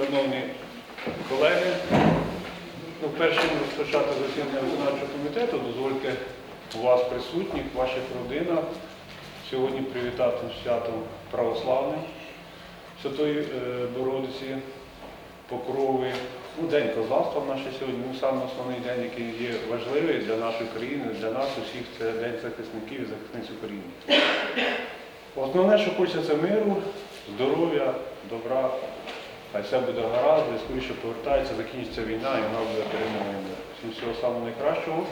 Шановні колеги, ну, перш ніж розпочати засідання виконавчого комітету, дозвольте вас присутніх, ваших родинах сьогодні привітати святом православним Святої е, Бородиці, Покрови. Ну, День козацтва в сьогодні, ну, саме основний день, який є важливий для нашої країни, для нас усіх, це День захисників і захисниць України. Основне, що хочеться, миру, здоров'я, добра. Хай все буде гаразд, і скоріше повертається, закінчиться війна і вона буде перемогою. мир. Всім всього самого найкращого.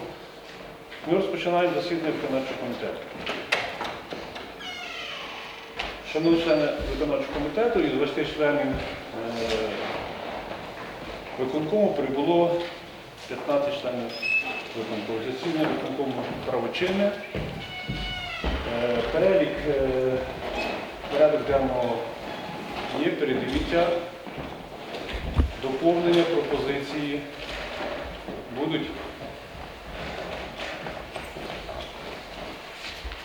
Ми розпочинаємо засідання виконавчого комітету. Шановні члени виконавчого комітету, із 20 членів е, виконкому прибуло 15 членів виконкому. Засідання виконкому правочинне. Е, Перелік е, порядок денного є, передивіться. Доповнення пропозиції будуть.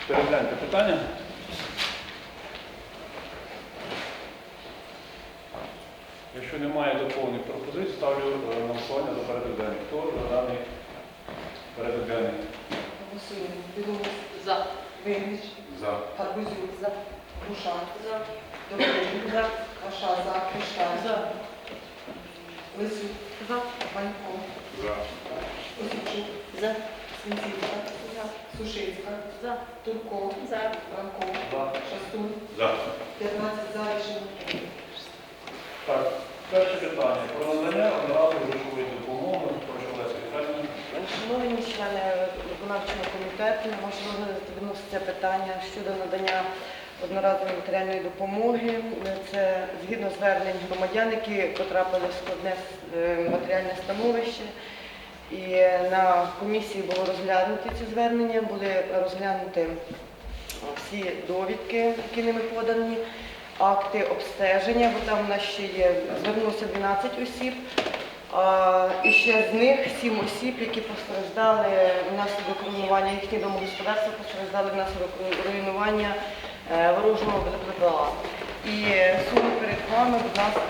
Перегляньте питання. Якщо немає доповнених пропозицій, ставлю е, на голосування за порядок денний. Хто за даний порядок денний? Голосуємо. Білоус. За. Виннич. За. Гарбузюк. За. Груша. За. Добрий. За. Каша. За. Кришталь. За. Лисюк. За. Манько. За. Осіпчук. За. Свінцівка. За. Сушицька. За. Турко. За. Франко. За. Шастун. За. 15 за рішення. Так, перше питання. Про надання одноразової грошової допомоги. Прошу Леся Віталіївна. Шановні члени виконавчого комітету, можливо, виноситься питання щодо надання одноразової матеріальної допомоги. Це згідно звернень громадян, які потрапили в складне е, матеріальне становище. І на комісії було розглянуті ці звернення, були розглянуті всі довідки, які ними подані, акти обстеження, бо там у нас ще є, звернулося 12 осіб. А, І ще з них сім осіб, які постраждали внаслідок руйнування їхні домогосподарства, постраждали внаслідок руйнування е, ворожого БПЛА. І суми перед вами, будь ласка,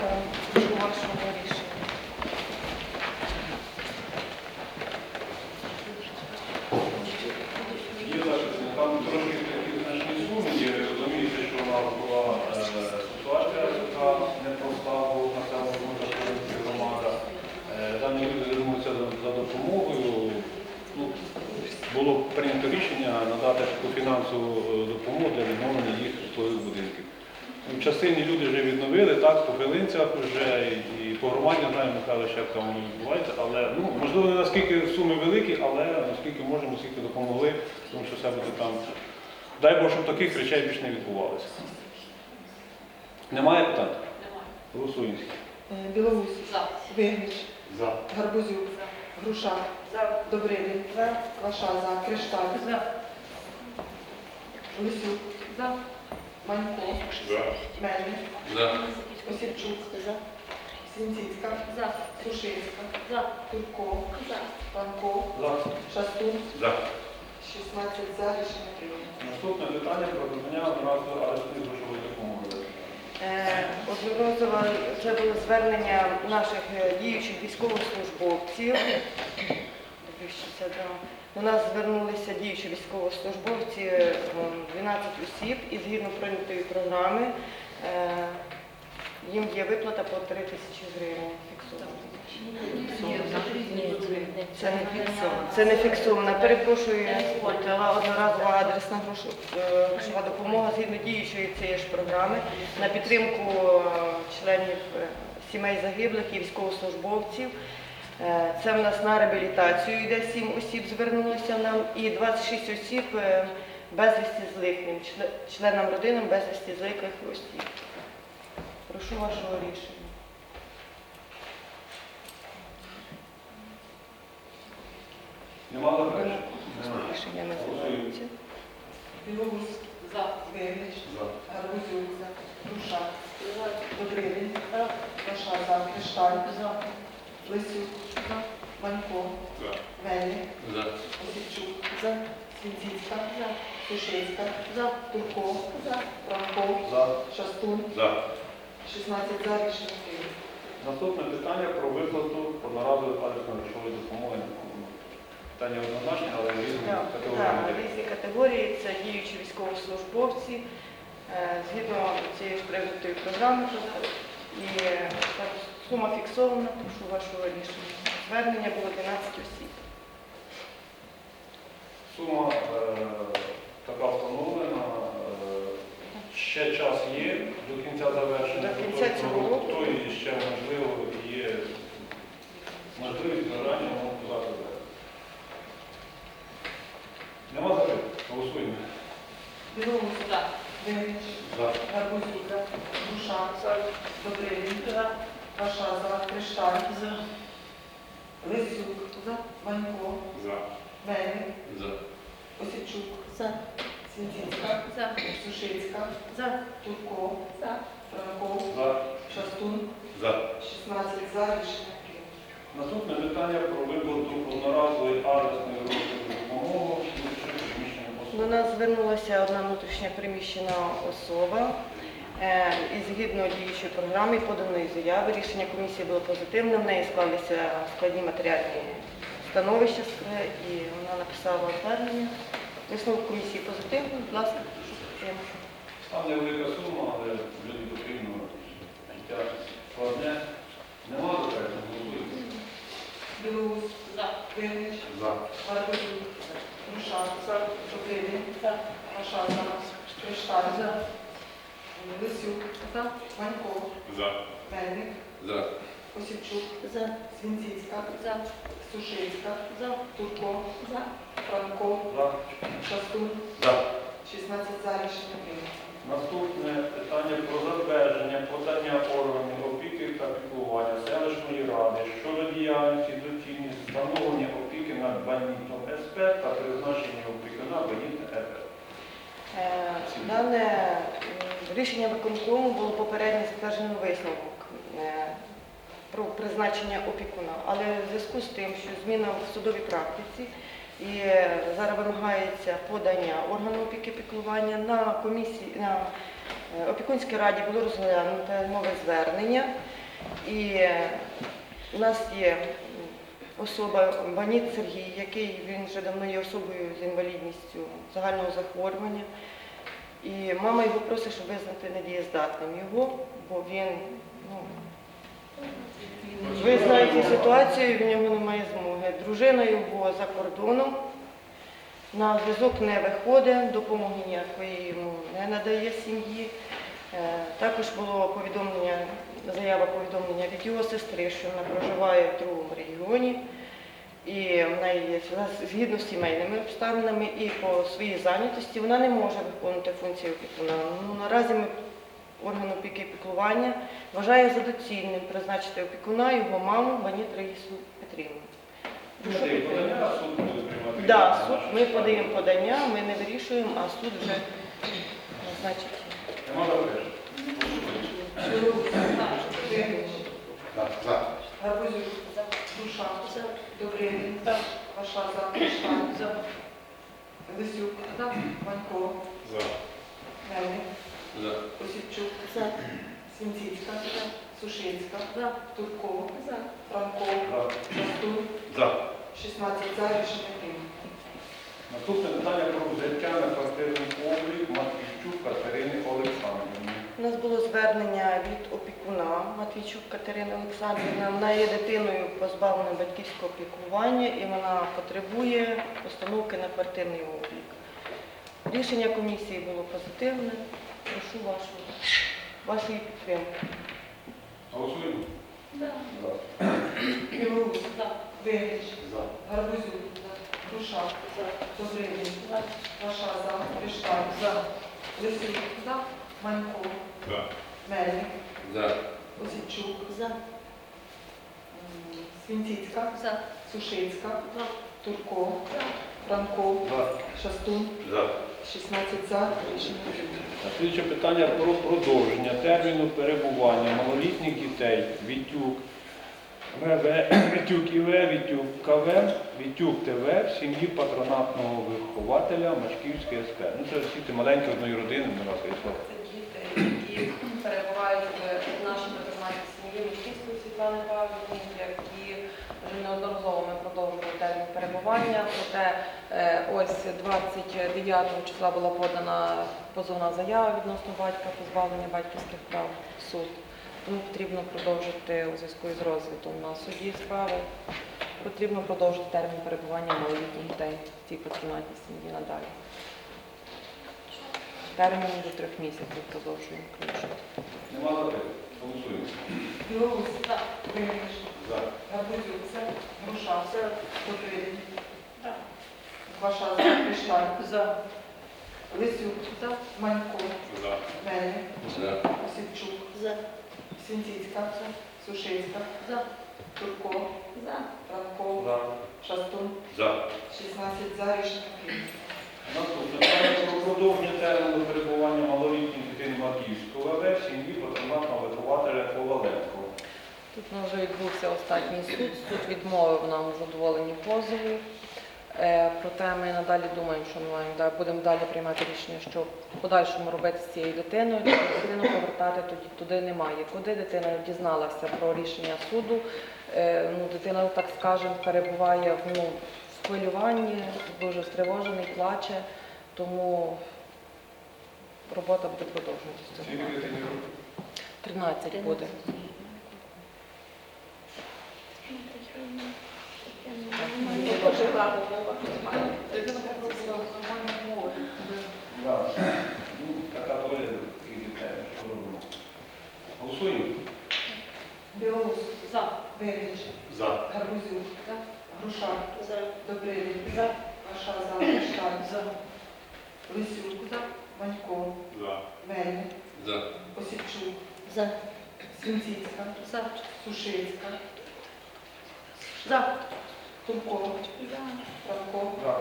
прошу вашого рішення. Є захисник, там трошки такі значні суми є. Ви розумієте, що у нас була е, ситуація, яка непроста в населеному пунктах Київська громада. Е, Дані люди звернуться за, за допомогою. Ну, було прийнято рішення надати таку фінансову е, допомогу для відновлення їх житлових будинків. В частині люди вже відновили, так, по Хилинцях вже і, і по громаді, знаю, Михайло, як там воно відбувається, але ну, можливо не наскільки суми великі, але наскільки можемо, наскільки допомогли, тому що все буде там. Дай Бог, щоб таких речей більше не відбувалося. Немає питань? Немає. Голосуємо. Е, За. Виннич. За. Гарбузюк. Груша. За. Добридин. За. Кваша. За. Кришталь. За. Лисюк. За. Манько. За. Мельник. За. Осіпчук. За. Свінцівка. За. Сушицька. За. Турко. За. Франко. За. Шастун. За. 16 за рішення прийнято. Наступне питання про надання одноразової арештної грошової допомоги. Е, Одноразово це було звернення наших е, діючих військовослужбовців. Дивіться, да. До нас звернулися діючі військовослужбовці, е, 12 осіб, і згідно прийнятої програми е, їм є виплата по 3 тисячі гривень фіксована. Це не фіксовано. Це не фіксовано. Перепрошую, дала одноразова адресна е, грошова допомога згідно діючої цієї ж програми на підтримку е, членів е, сімей загиблих і військовослужбовців. Е, Це в нас на реабілітацію йде 7 осіб звернулося нам і 26 осіб е, безвісті зниклим, чле- членам родинам безвісті зниклих осіб. Прошу вашого рішення. Нема заперечень? Рішення називається. Білоус. За. Виннич. За. Гарбузюк. За. Груша. За. Добридин. Кваша. За. Кришталь. Лисюк. За. Манько. За. Мельник. За. Осіпчук. За. Свінцівка. За. Сушицька. За. Турко. За. Франко. За. Шастун. За. 16 за рішення прийнято. Наступне питання про виплату одноразової адресної грошової допомоги. Питання однозначне, але різні категорії. так, різні категорії це діючі військовослужбовці е, згідно цієї ж прийнятої програми. І е, так, сума фіксована, прошу вашого рішення. Звернення було 12 осіб. Сума е, така встановлена. е, Ще час є до кінця завершення. До кінця цього року. То і ще можливо є можливість бажання можна подати. Нема запитань? Голосуємо. Білоус. Виннич. За. Гарбузюк. Груша. Добрилін. Ваша за. Кришталь. Лисюк. Ванько. За. Мельник. За. Осічук. За. Свінціцька. Сушицька. За. Турко. Франков. За. Шастун. За. 16 за. Рішення прийнято. Наступне питання про виплату одноразової адресної грошової допомоги До нас звернулася одна внутрішня приміщена особа. Е, І згідно діючої програми поданої заяви, рішення комісії було позитивне. В неї склалися складні матеріальні становища і вона написала звернення. Висновок комісії позитивний. Будь ласка, прошу підтримати. Там невелика сума, але люди потрібно життя складне. Нема запитань? Голосуємо. Білоус. Виннич. За. Гарбузюк. Груша. Добрилін. Ваша за. Лисюк. Ванько. За. Мельник. За. Осічук. За. Свінціцька. Сушицька. За. Турко. Франко. За. Шастун. За. 16 за. Рішення прийнято. Наступне питання про затвердження подання органів опіки та піклування селищної ради щодо діяльності доцільність встановлення опіки над Банітом СП та призначення опікуна Банітне РП. Е, Дане рішення виконкому було попередньо затверджено висновок е, про призначення опікуна, але в зв'язку з тим, що зміна в судовій практиці і е, зараз вимагається подання органу опіки піклування на комісії на е, опікунській раді було розглянуто нове звернення, і у нас є особа Баніт Сергій, який він вже давно є особою з інвалідністю загального захворювання. І мама його просить, щоб визнати недієздатним його, бо він, ну, ви знаєте ситуацію, в нього немає змоги. Дружина його за кордоном, на зв'язок не виходить, допомоги ніякої йому не надає сім'ї. Е, Також було повідомлення, заява повідомлення від його сестри, що вона проживає в другому регіоні. І вона є згідно з сімейними обставинами і по своїй зайнятості вона не може виконувати функції опікуна. Ну, наразі ми орган опіки і піклування вважає за доцільним призначити опікуна його маму Баніт Раїсу Петрівну. Буде. Да, суд, ми подаємо подання, ми не вирішуємо, а суд вже е, значить. Виннич. За. Груша. Добрилін. Ваша за. Кришталь. Лисюк. Ванько. За. Мельник. За. Осічук. Свінціцька. Сушицька. Турко. Франко. За. Шастун. За. 16 за. Рішення прийнято. Наступне питання про взяття на квартирний облік Матвійчук Катерини Олександрівни. У нас було звернення від опікуна Матвійчук Катерини Олександрівни. Вона є дитиною позбавлена батьківського опікування і вона потребує постановки на квартирний облік. Рішення комісії було позитивне. Прошу вашу, вашої підтримки. Голосуємо? За. Білоус. Виннич. За. Гарбузюк. Груша. Добрилін. Ваша за. Кришталь. Лисюк. Манько. За. Мельник. За. Осічук. За. Свінціцька. Сушицька. Турко. Франко. За. Шастун. За. 16 за. Рішення прийнято. Слідче питання про продовження терміну перебування малолітніх дітей Вітюк ВВ, Вітюк ІВ, Вітюк КВ, Вітюк ТВ в сім'ї патронатного вихователя Мачківської СП. Ну це всі ті маленькі одної родини, не раз які перебувають в нашій патронатній сім'ї Мішківської Світлани пам'ятник, які вже неодноразово ми продовжували термін перебування. Проте е, ось 29 числа була подана позовна заява відносно батька, позбавлення батьківських прав в суд. Тому потрібно продовжити у зв'язку із розглядом на суді справи. Потрібно продовжити термін перебування малолітніх дітей в цій патронатній сім'ї надалі. Термін до трьох місяців продовжуємо включити. Нема запитань? Голосуємо. Білоус. Виннич. За. Гарбузюк. Груша. Добрилін. Ваша за. Кришталь. За. Лисюк. Манько. За. Мельник. За. Осівчук. За. Свінціцька. Сушицька. За. Турко. За. Франко. За. Шастун. За. 16 за. Рішення прийнято. Наступне про продовження терміну перебування малолітніх дітей Макіївського ВВ в сім'ї патронатного вихователя Коваленко. Тут у нас вже відбувся останній суд. Суд відмовив нам у задоволенні позову. Е, Проте ми надалі думаємо, що ми маємо будемо далі приймати рішення, що в подальшому робити з цією дитиною. Дитину повертати тоді туди немає. Куди дитина дізналася про рішення суду, е, ну, дитина, так скажемо, перебуває в, ну, хвилюванні, дуже стривожений, плаче, тому робота буде продовжуватися. Скільки дитині років? 13 буде. Така доля таких дітей. Що робимо? Голосуємо. Білоус. За. Виннич. За. Гарбузюк. За. Груша. За. Добрилін. За. Ваша за. Кришталь. За. Лисюк. Манько. За. Мельник. За. Осівчук. За. Свінціцька. За. Сушицька. За. Турко. Франко. За.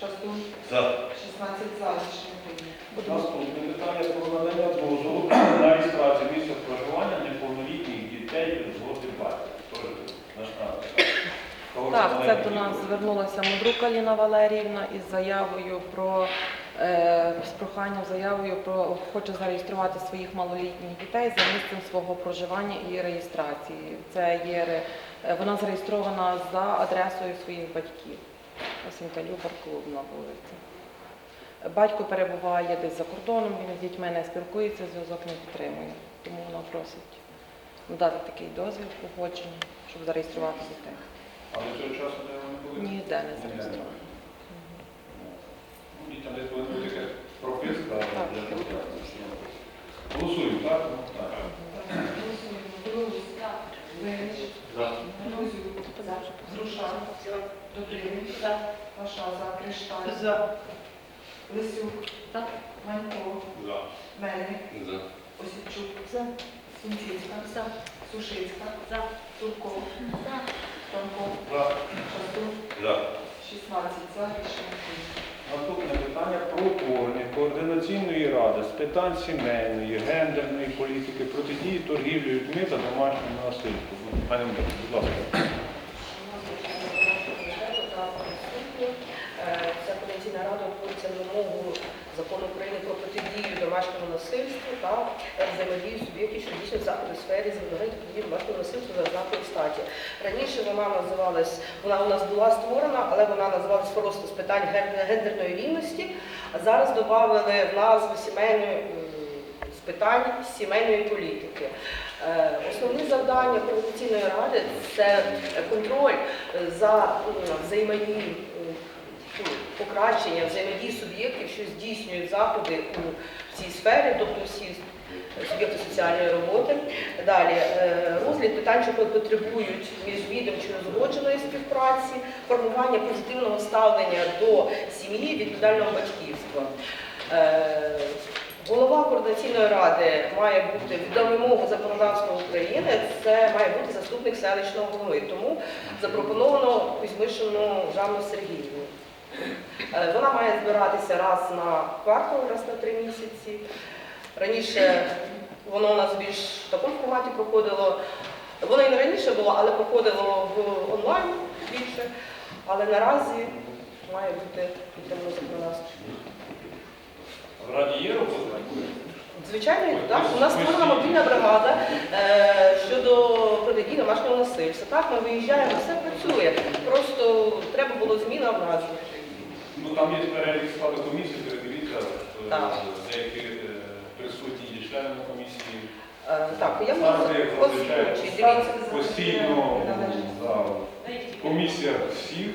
Шастун. За. 16 за. Рішення прийнято. Наступне питання про надання дозволу на реєстрацію місця проживання неповнолітніх дітей з згоди батьків. Теж наш Так, це до нас звернулася Мудрука Ліна Валеріївна із заявою про е, з проханням заявою про хоче зареєструвати своїх малолітніх дітей за місцем свого проживання і реєстрації. Це є вона зареєстрована за адресою своїх батьків. Осінталю Барклуб на вулиці. Батько перебуває десь за кордоном, він з дітьми не спілкується, зв'язок не підтримує. Тому вона просить надати такий дозвіл погодження, щоб зареєструвати дітей. Але цього часу де вони були? Ніде не зареєстровано. Ну, Дітям десь повинна бути якась прописка Так. для того. Голосуємо, так? Ну, так. Груша. Добрилін. Ваша за. Кришталь. За. Лисюк. За. Манько. За. Мельник. За. За. Свінціцька. За. Сушицька. За. Франко. За. Шастун. За. 16 за. Рішення прийнято. Наступне питання про утворення координаційної ради з питань сімейної, гендерної політики, протидії торгівлі людьми та домашньому насильству. Миколо, будь ласка. Закону України про протидію домашньому насильству та взаємодію суб'єктів, що здійснюють заходи в сфері запобігання та протидії домашньому насильству за ознакою статі. Раніше вона називалась, вона у нас була створена, але вона називалась просто з питань гендерної рівності. А зараз додали назву сімейної з питань сімейної політики. Е, Основні завдання координаційної ради це контроль за взаємодією покращення взаємодії суб'єктів, що здійснюють заходи у цій сфері, тобто всі суб'єкти соціальної роботи. Далі е, розгляд питань, що потребують міжвідомчої узгодженої співпраці, формування позитивного ставлення до сім'ї, відповідального батьківства. Е, Голова координаційної ради має бути від вимогу законодавства України, це має бути заступник селищного голови. Тому запропоновано Кузьмишину Жанну Сергіївну. Е, Вона має збиратися раз на квартал, раз на три місяці. Раніше воно у нас більш в такому форматі проходило. Воно і не раніше було, але проходило в онлайн більше. Але наразі має бути підтримано законодавство. В Раді є робота? Звичайно, так. У нас створена мобільна бригада е, щодо протидії домашнього насильства. Так, ми виїжджаємо, все працює. Просто треба було зміна в назві. Ну там є перелік складу комісії, передивіться, е, Так. деякі е, присутні є члени комісії. Е, Так, я можу Станція, як зазвичай, озвучити. Дивіться. Постійно да, комісія всіх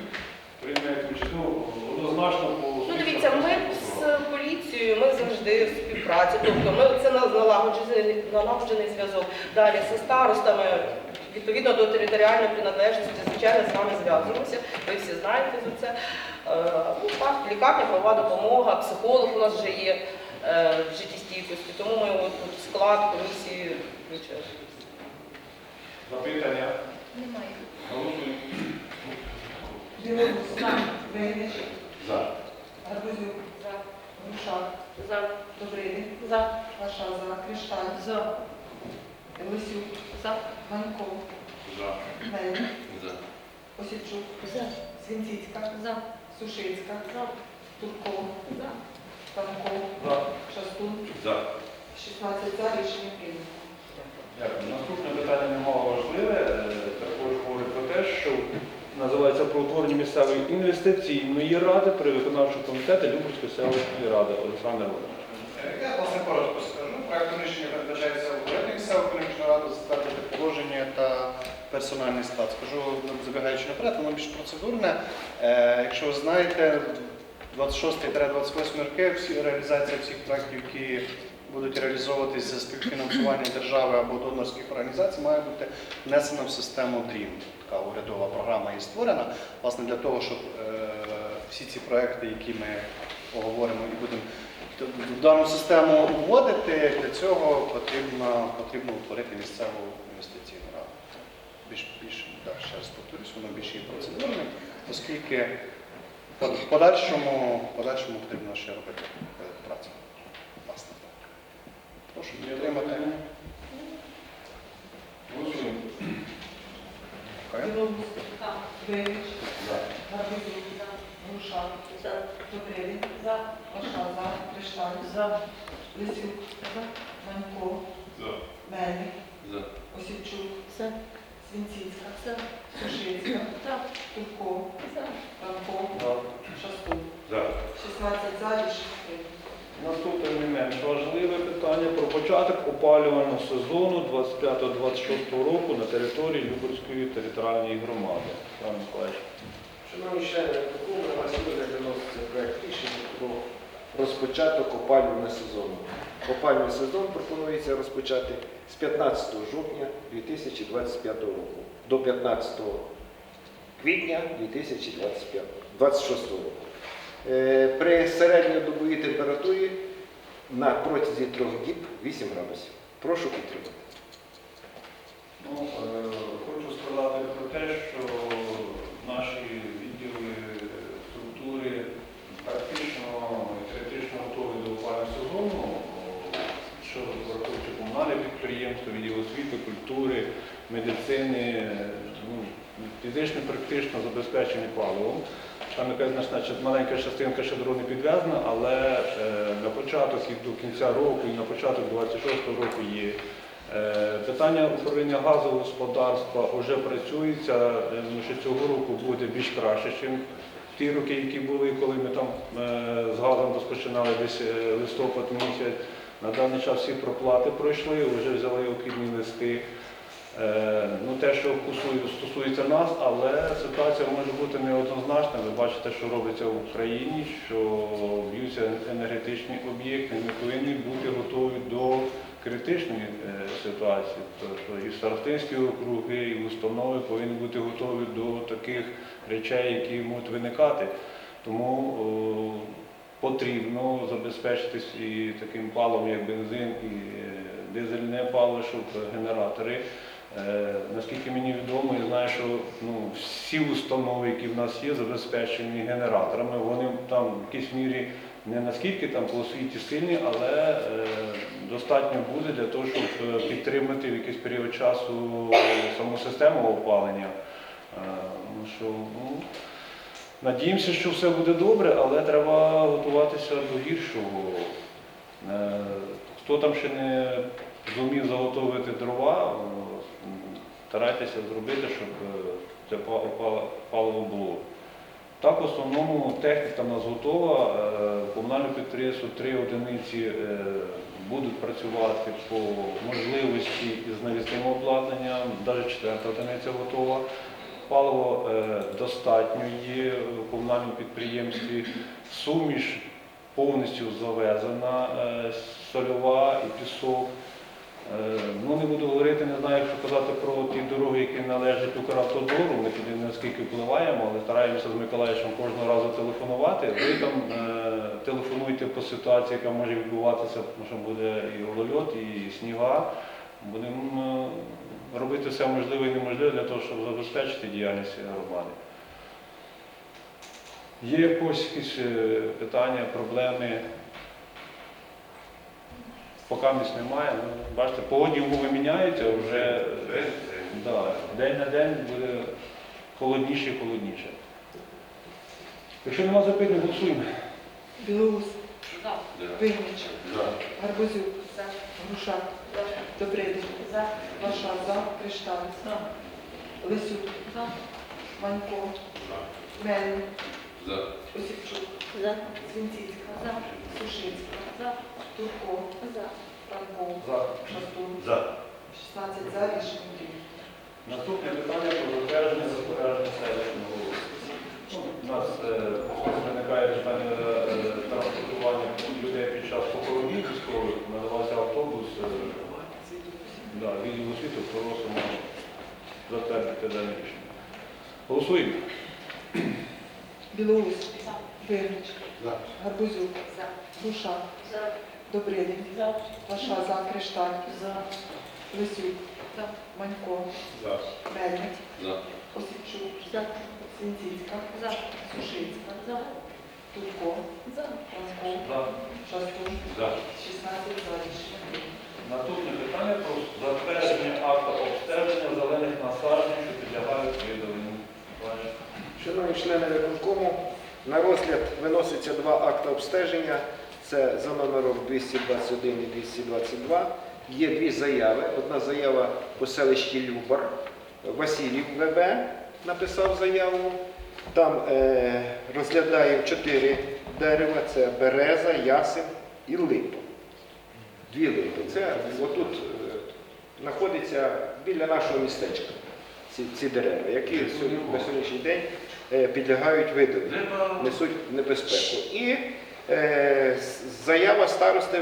приймає участь. Ну, однозначно по Ну, дивіться, ми з поліцією, ми завжди в співпраці. Тобто ми це на- налагоджений, налагоджений зв'язок. Далі зі старостами, відповідно до територіальної приналежності, звичайно, з вами зв'язуємося. Ви всі знаєте за це. Е, Ну, так, лікарня, правова допомога, психолог у нас вже є е, в життєстійкості, тому ми от, в склад комісії включили. запитання. Немає. Голосуємо. Білорус. Виннич. За. Гарбузюк. За. Грушак. За. Добридин. За. Ваша за. Кришталь. За. Лисюк. За. Ганько. За. Мельник. За. Осіпчук. За. Свінціцька. За. Сушицька. Турков. За. Франков. Шастун. За. 16 за. Рішення прийнято. Дякую. Наступне питання немало важливе. Е, Також говорить про те, що називається про утворення місцевої інвестиційної ради при виконавчому комітеті Люберської селищної ради Олександр Володимирович. Я власне коротко скажу. Проектом рішення передбачається раду, затвердити положення та персональний склад. Скажу, забігаючи наперед, воно більш процедурне. Е, якщо ви знаєте, 26-28 роки всі реалізація всіх проєктів, які будуть реалізовуватись за співфінансування держави або донорських організацій, має бути внесена в систему DREAM. Така урядова програма є створена, власне, для того, щоб е, всі ці проекти, які ми поговоримо і будемо в дану систему вводити, для цього потрібно, потрібно утворити місцеву інвестиційну раду. Більш, більш, так, ще раз повторюсь, воно більш є процедурним, оскільки в подальшому, подальшому потрібно ще робити е, працю. Власне, так. Прошу підтримати. Голосуємо. За. Ваша за. Кришталь. За. Лисюк. За. Свінціцька. За. За. Турков. За. Франков. Шастун. 16 за. Рішення прийнято. Наступне не менш важливе питання про початок опалювального сезону 25-26 року на території Люберської територіальної громади. Пане Миколаївич. Шановні члени на вас розгляд виноситься проект рішення про розпочаток опалювального сезону. Опалювальний сезон пропонується розпочати з 15 жовтня 2025 року до 15 квітня 2026 року. Е, При середньодобовій температурі на протязі трьох діб 8 градусів. Прошу підтримати. Ну, е, хочу сказати про те, що наші відділи структури практично критично готові до опалювального сезону, що враховуючи комунальне підприємство, відділ освіти, культури, медицини, ну, фізично практично забезпечені паливом. Там якась значить, маленька частинка ще дорог не підв'язана, але е, на початок і до кінця року, і на початок 26-го року є. Е, Питання управління газового господарства вже працюється, е, ну, що цього року буде більш краще, ніж ті роки, які були, коли ми там е, з газом розпочинали десь е, листопад місяць. На даний час всі проплати пройшли, вже взяли необхідні листи. Е, Ну, те, що стосується нас, але ситуація може бути неоднозначна. Ви бачите, що робиться в Україні, що б'ються енергетичні об'єкти. Ми повинні бути готові до критичної е, ситуації. Тобто і старостинські округи, і установи повинні бути готові до таких речей, які можуть виникати. Тому потрібно забезпечитись і таким паливом, як бензин, і е, дизельне паливо, щоб генератори. Е, Наскільки мені відомо, я знаю, що ну, всі установи, які в нас є, забезпечені генераторами. Вони там в якійсь мірі не наскільки там по освіті сильні, але е, достатньо буде для того, щоб е, підтримати в якийсь період часу саму систему опалення. Е, що, ну, Надіємося, що все буде добре, але треба готуватися до гіршого. Е, Хто там ще не зумів заготовити дрова, е, старайтеся зробити, щоб е, це па- па- паливо було. Так, в основному техніка в нас готова. Комунальне підприємство три одиниці будуть працювати по можливості із навісним обладнанням, навіть четверта одиниця готова. Паливо е, достатньо є в комунальному підприємстві. Суміш повністю завезена, е, сольова і пісок. Е, Ну, не буду говорити, не знаю, якщо казати про ті дороги, які належать Укравтодору, ми туди наскільки впливаємо, але стараємося з Миколаївичем кожного разу телефонувати. Ви там е, телефонуйте по ситуації, яка може відбуватися, тому що буде і голольот, і сніга. Будемо робити все можливе і неможливе для того, щоб забезпечити діяльність громади. Є якось якісь е, питання, проблеми? Поки місць немає. Ну, бачите, погодні умови міняються вже да, день на день буде холодніше і холодніше. Якщо нема запитань, голосуємо. Білоус. Виннич. Гарбузюк. Груша. Добридин. Ваша за. Кришталь. Лисюк. Манько. Мельник. Осіпчук. Свінціцька. Сушицька. Турко. Франков. Шастун. 16 за. Рішення прийнято. Наступне питання про затвердження розпорядження селищного голови. Ну, У нас е, особливо виникає питання е, транспортування людей під час похоронів військових. Надавався автобус. е, Да, відділ освіти просимо затвердити дане рішення. Голосуємо. Білоус. Виннич. Гарбузюк. Груша. Добридин. Ваша за. Кришталь. Лисюк. Манько. Мельник. Осіпчук. Свінціцька. Сушицька. Турко. Франков. За. Шастун. За. 16 за. Рішення. Наступне питання про затвердження акту обстеження зелених насаджень, що підлягають видаленню. Шановні члени виконкому, на розгляд виноситься два акти обстеження. Це за номером 221 і 222. Є дві заяви. Одна заява по селищі Любар. Василів ВБ написав заяву. Там е, розглядаємо чотири дерева: це береза, ясен і липа. Липи. Це отут е, знаходиться біля нашого містечка. Ці, ці дерева, які на сьогоднішній день е, підлягають видаленню, несуть небезпеку. І е, заява старости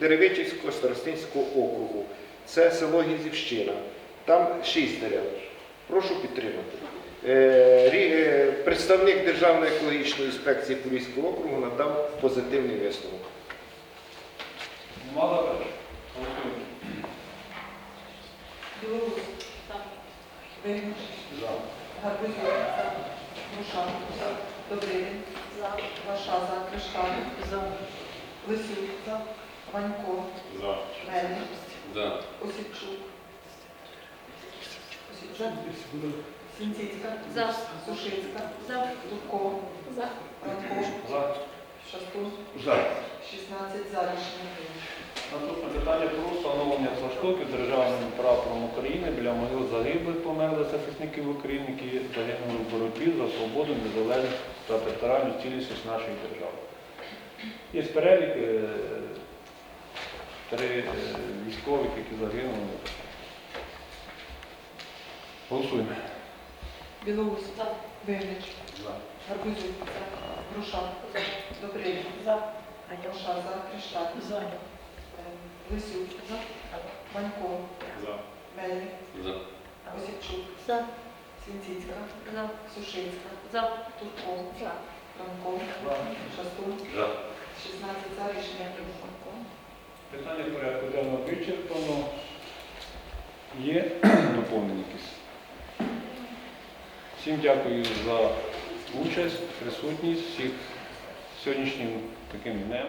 Деревичівського старостинського округу. Це село Гізівщина. Там шість дерев. Прошу підтримати. Е, Представник Державної екологічної інспекції Поліського округу надав позитивний висновок. Нема заперечень? Голосуємо. Білоус. Виннич. Гарбузюк. Груша. Добридин. Ваша за. Кришталь. Лисюк. Манько. Мельник. Осіпчук. Осіпчук. Сінціцька. Сушицька. Турко. Франков. За. Шастун. За. 16 за. Рішення прийнято. Наступне питання про встановлення флаштоків державним прапором України біля могил загиблих померлих захисників України, які загинули в боротьбі за свободу, незалежність та територіальну цілісність нашої держави. Є перелік е, три е, військових, які загинули. Голосуємо. Білоус. Виннич. Гарбузюк. Груша. Добридин. Ваша за. Кришталь. Лисюк. Манько. Мельник. Осіпчук. Свінціцька. Сушицька. Турко. Франков. Шастун. 16 за. Рішення прийнято. Питання порядку денного вичерпано. Є доповнення якісь? Всім дякую за участь, присутність всіх сьогоднішнім таким днем.